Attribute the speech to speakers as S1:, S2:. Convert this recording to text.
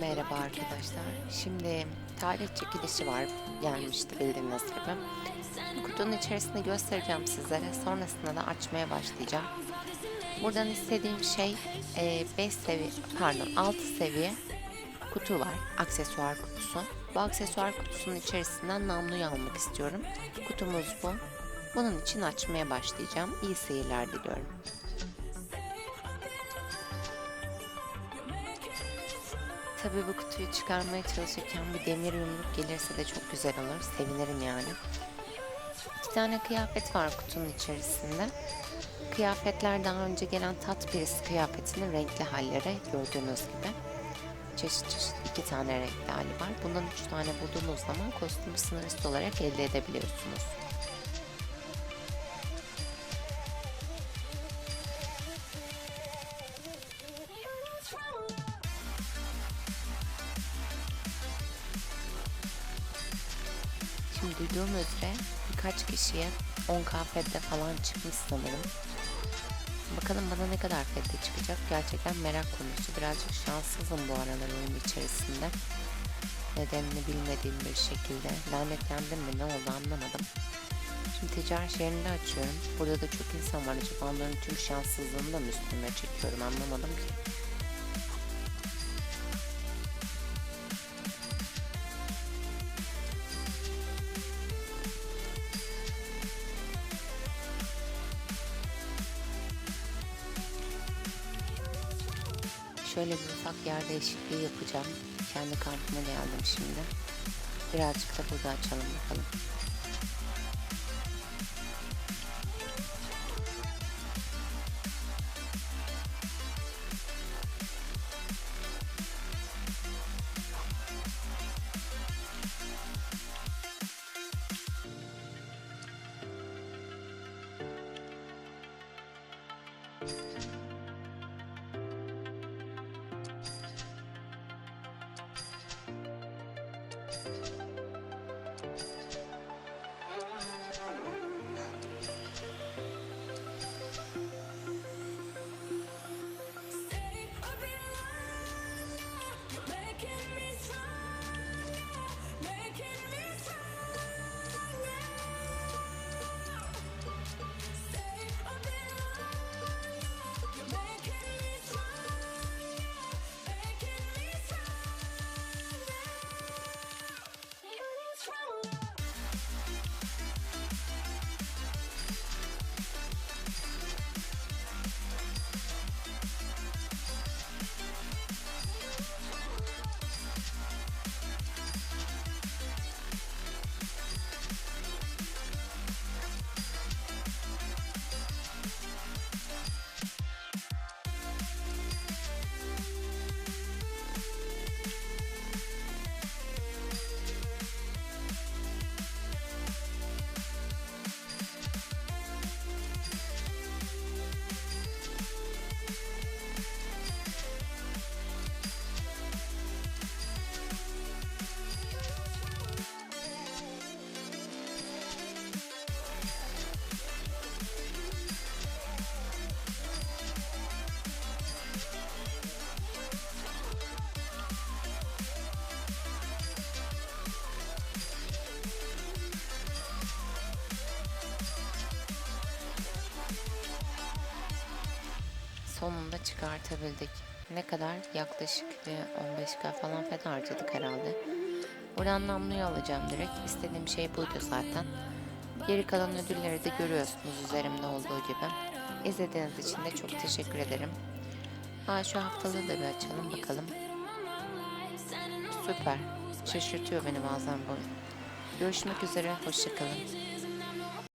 S1: Merhaba arkadaşlar. Şimdi tarih çekilişi var. Gelmişti bildiğiniz gibi. Kutunun içerisini göstereceğim sizlere. Sonrasında da açmaya başlayacağım. Buradan istediğim şey 5 seviye pardon 6 seviye kutu var. Aksesuar kutusu. Bu aksesuar kutusunun içerisinden namluyu almak istiyorum. Kutumuz bu. Bunun için açmaya başlayacağım. İyi seyirler diliyorum. Tabii bu kutuyu çıkarmaya çalışırken bir demir yumruk gelirse de çok güzel olur. Sevinirim yani. İki tane kıyafet var kutunun içerisinde. Kıyafetler daha önce gelen tat birisi kıyafetinin renkli halleri gördüğünüz gibi. Çeşit çeşit iki tane renkli hali var. Bundan üç tane bulduğunuz zaman kostümü sınırsız olarak elde edebiliyorsunuz. Duyduğum üzere birkaç kişiye 10 fedde falan çıkmış sanırım. Bakalım bana ne kadar fedde çıkacak gerçekten merak konusu. Birazcık şanssızım bu aralar oyun içerisinde. Nedenini bilmediğim bir şekilde. Lanetlendim mi ne oldu anlamadım. Şimdi ticaret şehrinde açıyorum. Burada da çok insan var. Acaba onların tüm şanssızlığını da mı üstüme çekiyorum anlamadım ki. Şöyle bir ufak yer değişikliği yapacağım. Kendi kampıma geldim şimdi. Birazcık da burada açalım bakalım. Sonunda çıkartabildik. Ne kadar? Yaklaşık bir 15k falan fed harcadık herhalde. Buradan namluyu alacağım direkt. İstediğim şey buydu zaten. Geri kalan ödülleri de görüyorsunuz üzerimde olduğu gibi. İzlediğiniz için de çok teşekkür ederim. Ha şu haftalığı da bir açalım bakalım. Süper. Şaşırtıyor beni bazen bu. Görüşmek üzere. Hoşçakalın.